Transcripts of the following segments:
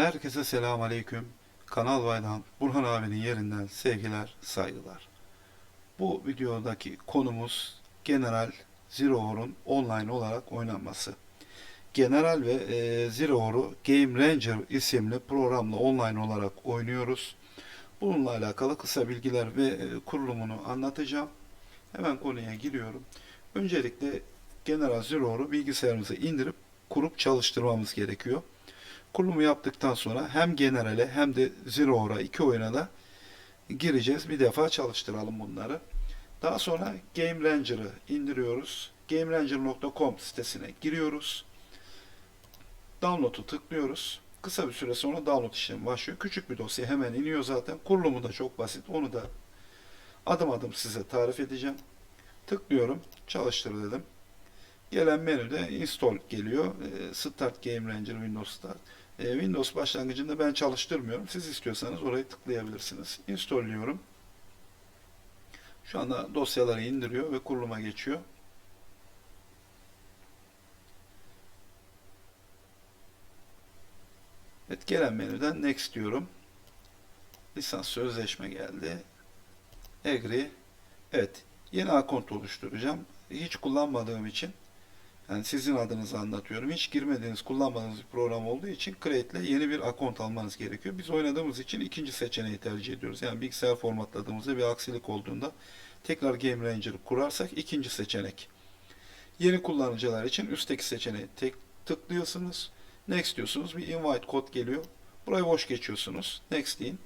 Herkese selam aleyküm. Kanal Vaydan Burhan abinin yerinden sevgiler, saygılar. Bu videodaki konumuz General Zero War'un online olarak oynanması. General ve e, Zero War'u Game Ranger isimli programla online olarak oynuyoruz. Bununla alakalı kısa bilgiler ve e, kurulumunu anlatacağım. Hemen konuya giriyorum. Öncelikle General Zero War'u bilgisayarımıza indirip kurup çalıştırmamız gerekiyor. Kurulumu yaptıktan sonra hem General'e hem de Zero iki oyuna da gireceğiz. Bir defa çalıştıralım bunları. Daha sonra Game Ranger'ı indiriyoruz. GameRanger.com sitesine giriyoruz. Download'u tıklıyoruz. Kısa bir süre sonra download işlemi başlıyor. Küçük bir dosya hemen iniyor zaten. Kurulumu da çok basit. Onu da adım adım size tarif edeceğim. Tıklıyorum. Çalıştır dedim. Gelen menüde install geliyor. E, Start Game Ranger Windows Start. E, Windows başlangıcında ben çalıştırmıyorum. Siz istiyorsanız orayı tıklayabilirsiniz. Install diyorum. Şu anda dosyaları indiriyor ve kuruluma geçiyor. Evet gelen menüden next diyorum. Lisans sözleşme geldi. Agree. Evet yeni account oluşturacağım. Hiç kullanmadığım için yani sizin adınızı anlatıyorum. Hiç girmediğiniz, kullanmadığınız bir program olduğu için Create ile yeni bir account almanız gerekiyor. Biz oynadığımız için ikinci seçeneği tercih ediyoruz. Yani bilgisayar formatladığımızda bir aksilik olduğunda tekrar Game Ranger'ı kurarsak ikinci seçenek. Yeni kullanıcılar için üstteki seçeneği tek tıklıyorsunuz. Next diyorsunuz. Bir invite kod geliyor. Burayı boş geçiyorsunuz. Next deyin.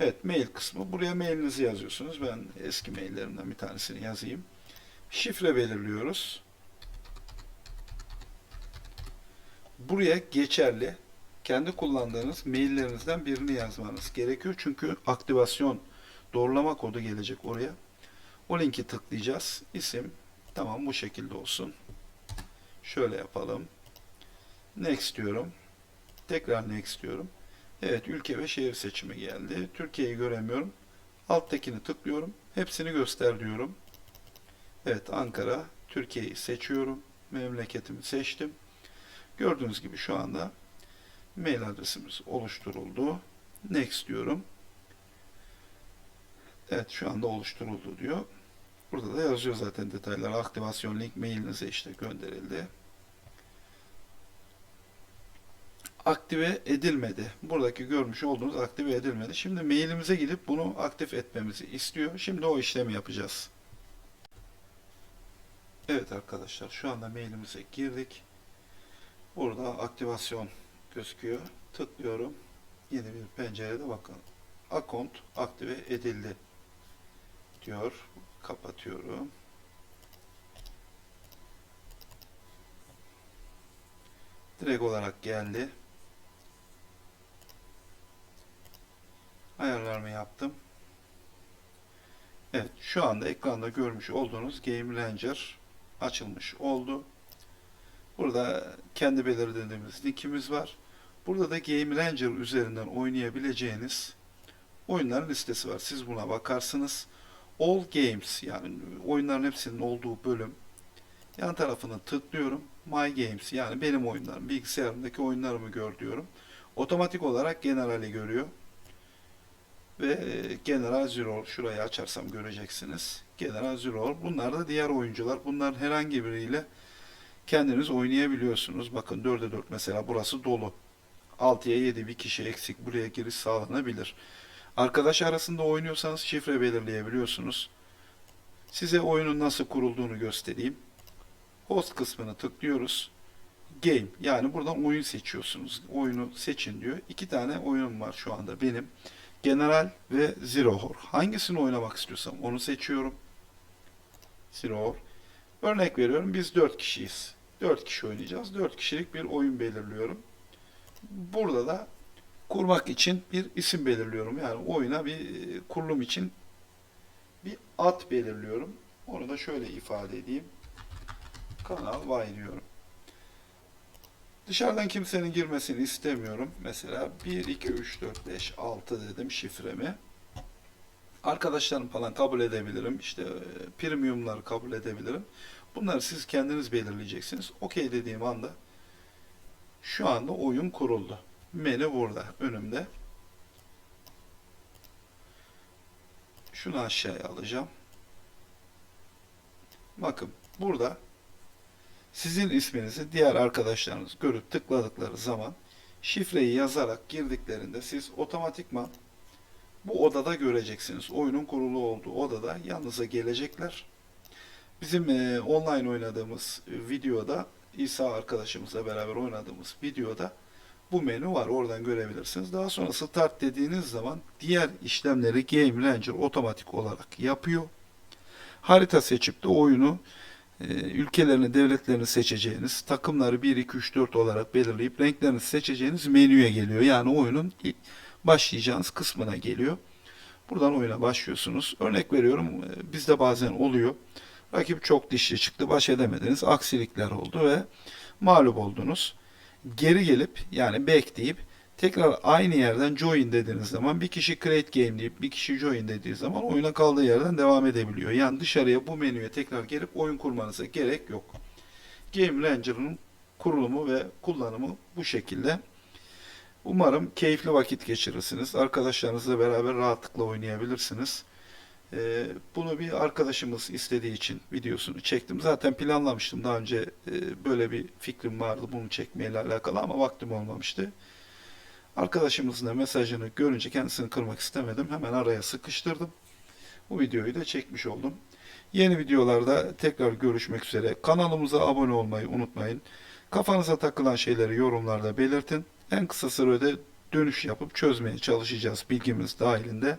Evet mail kısmı. Buraya mailinizi yazıyorsunuz. Ben eski maillerimden bir tanesini yazayım. Şifre belirliyoruz. Buraya geçerli kendi kullandığınız maillerinizden birini yazmanız gerekiyor. Çünkü aktivasyon doğrulama kodu gelecek oraya. O linki tıklayacağız. İsim tamam bu şekilde olsun. Şöyle yapalım. Next diyorum. Tekrar next diyorum. Evet ülke ve şehir seçimi geldi. Türkiye'yi göremiyorum. Alttakini tıklıyorum. Hepsini göster diyorum. Evet Ankara, Türkiye'yi seçiyorum. Memleketimi seçtim. Gördüğünüz gibi şu anda mail adresimiz oluşturuldu. Next diyorum. Evet şu anda oluşturuldu diyor. Burada da yazıyor zaten detaylar. Aktivasyon link mailinize işte gönderildi. Aktive edilmedi. Buradaki görmüş olduğunuz aktive edilmedi. Şimdi mailimize gidip bunu aktif etmemizi istiyor. Şimdi o işlemi yapacağız. Evet arkadaşlar şu anda mailimize girdik. Burada aktivasyon gözüküyor. Tıklıyorum. Yeni bir pencerede bakın. Account aktive edildi diyor. Kapatıyorum. Direkt olarak geldi. Ayarlarımı yaptım. Evet, şu anda ekranda görmüş olduğunuz Game Ranger açılmış oldu. Burada kendi belirlediğimiz linkimiz var. Burada da Game Ranger üzerinden oynayabileceğiniz oyunların listesi var. Siz buna bakarsınız. All Games yani oyunların hepsinin olduğu bölüm. Yan tarafını tıklıyorum. My Games yani benim oyunlarım, bilgisayarımdaki oyunlarımı gör diyorum. Otomatik olarak General'i görüyor. Ve General Zero şurayı açarsam göreceksiniz. General Zero bunlar da diğer oyuncular. Bunlar herhangi biriyle kendiniz oynayabiliyorsunuz. Bakın 4'e 4 mesela burası dolu. 6'ya 7 bir kişi eksik. Buraya giriş sağlanabilir. Arkadaş arasında oynuyorsanız şifre belirleyebiliyorsunuz. Size oyunun nasıl kurulduğunu göstereyim. Host kısmını tıklıyoruz. Game yani buradan oyun seçiyorsunuz. Oyunu seçin diyor. İki tane oyunum var şu anda benim. General ve Zero Hor. Hangisini oynamak istiyorsam onu seçiyorum. Zero Hor. Örnek veriyorum biz 4 kişiyiz. 4 kişi oynayacağız. 4 kişilik bir oyun belirliyorum. Burada da kurmak için bir isim belirliyorum. Yani oyuna bir e, kurulum için bir ad belirliyorum. Onu da şöyle ifade edeyim. Kanal Vay diyorum. Dışarıdan kimsenin girmesini istemiyorum. Mesela 1, 2, 3, 4, 5, 6 dedim şifremi. Arkadaşlarım falan kabul edebilirim. İşte e, premiumları kabul edebilirim. Bunları siz kendiniz belirleyeceksiniz. Okey dediğim anda şu anda oyun kuruldu. Menü burada önümde. Şunu aşağıya alacağım. Bakın burada sizin isminizi diğer arkadaşlarınız görüp tıkladıkları zaman şifreyi yazarak girdiklerinde siz otomatikman bu odada göreceksiniz. Oyunun kurulu olduğu odada yanınıza gelecekler. Bizim e, online oynadığımız e, videoda İsa arkadaşımızla beraber oynadığımız videoda bu menü var. Oradan görebilirsiniz. Daha sonra start dediğiniz zaman diğer işlemleri Game Ranger otomatik olarak yapıyor. Harita seçip de oyunu e, ülkelerini, devletlerini seçeceğiniz, takımları 1, 2, 3, 4 olarak belirleyip renklerini seçeceğiniz menüye geliyor. Yani oyunun başlayacağınız kısmına geliyor. Buradan oyuna başlıyorsunuz. Örnek veriyorum e, bizde bazen oluyor. Rakip çok dişli çıktı, baş edemediniz, aksilikler oldu ve mağlup oldunuz. Geri gelip yani back deyip tekrar aynı yerden join dediğiniz zaman bir kişi create game deyip bir kişi join dediği zaman oyuna kaldığı yerden devam edebiliyor. Yani dışarıya bu menüye tekrar gelip oyun kurmanıza gerek yok. Game Ranger'ın kurulumu ve kullanımı bu şekilde. Umarım keyifli vakit geçirirsiniz. Arkadaşlarınızla beraber rahatlıkla oynayabilirsiniz. Ee, bunu bir arkadaşımız istediği için videosunu çektim. Zaten planlamıştım. Daha önce e, böyle bir fikrim vardı bunu çekmeyle alakalı ama vaktim olmamıştı. Arkadaşımızın da mesajını görünce kendisini kırmak istemedim. Hemen araya sıkıştırdım. Bu videoyu da çekmiş oldum. Yeni videolarda tekrar görüşmek üzere. Kanalımıza abone olmayı unutmayın. Kafanıza takılan şeyleri yorumlarda belirtin. En kısa sürede dönüş yapıp çözmeye çalışacağız bilgimiz dahilinde.